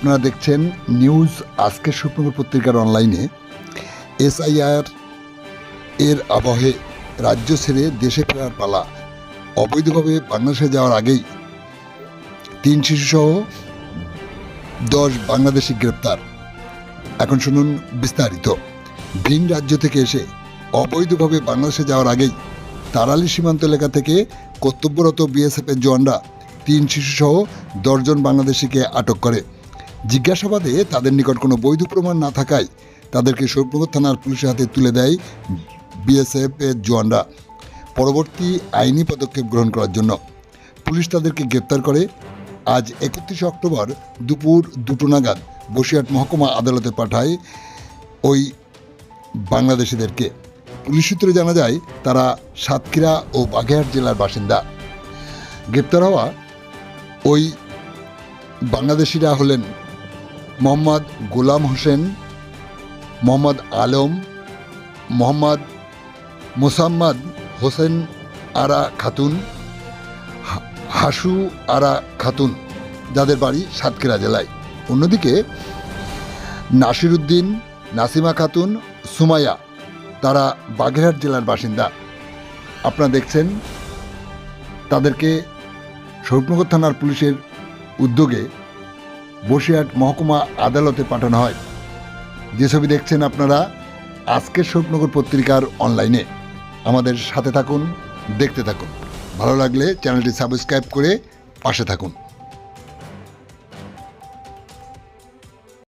আপনারা দেখছেন নিউজ আজকের সুপ্রমুখ পত্রিকার অনলাইনে। এসআইআর এর আবহে রাজ্য ছেড়ে দেশে ফেরার পালা। অবৈধভাবে বাংলাদেশে যাওয়ার আগেই তিন শিশুসহ দশ বাংলাদেশি গ্রেপ্তার। এখন শুনুন বিস্তারিত। ভিন রাজ্য থেকে এসে অবৈধভাবে বাংলাদেশে যাওয়ার আগেই তারালি সীমান্ত এলাকা থেকে কর্তব্যরত বিএসএফের জওয়ানরা তিন শিশুসহ দশজন বাংলাদেশিকে আটক করে। জিজ্ঞাসাবাদে তাদের নিকট কোনো বৈধ প্রমাণ না থাকায় তাদেরকে শোরপুকুর থানার পুলিশের হাতে তুলে দেয় বিএসএফ এর জওয়ানরা। পরবর্তী আইনি পদক্ষেপ গ্রহণ করার জন্য পুলিশ তাদেরকে গ্রেপ্তার করে। আজ একত্রিশে অক্টোবর দুপুর দুটো নাগাদ বসিরহাট মহকুমা আদালতে পাঠায় ওই বাংলাদেশিদেরকে। পুলিশ সূত্রে জানা যায়, তারা সাতক্ষীরা ও বাগেরহাট জেলার বাসিন্দা। গ্রেপ্তার হওয়া ওই বাংলাদেশিরা হলেন মোহাম্মদ গোলাম হোসেন, মোহাম্মদ আলম, মোহাম্মদ মোসাম্মদ হোসেন আরা খাতুন হাসু আরা খাতুন, যাদের বাড়ি সাতক্ষীরা জেলায়। অন্যদিকে নাসিরুদ্দিন, নাসিমা খাতুন, সুমাইয়া, তারা বাগেরহাট জেলার বাসিন্দা। আপনারা দেখছেন তাদেরকে স্বরূপনগর থানার পুলিশের উদ্যোগে বসিরহাট মহকুমা আদালতে পাঠানো হয়। যে ছবি দেখছেন আপনারা, আজকের শোকনগর পত্রিকার অনলাইনে। আমাদের সাথে থাকুন, দেখতে থাকুন। ভালো লাগলে চ্যানেলটি সাবস্ক্রাইব করে পাশে থাকুন।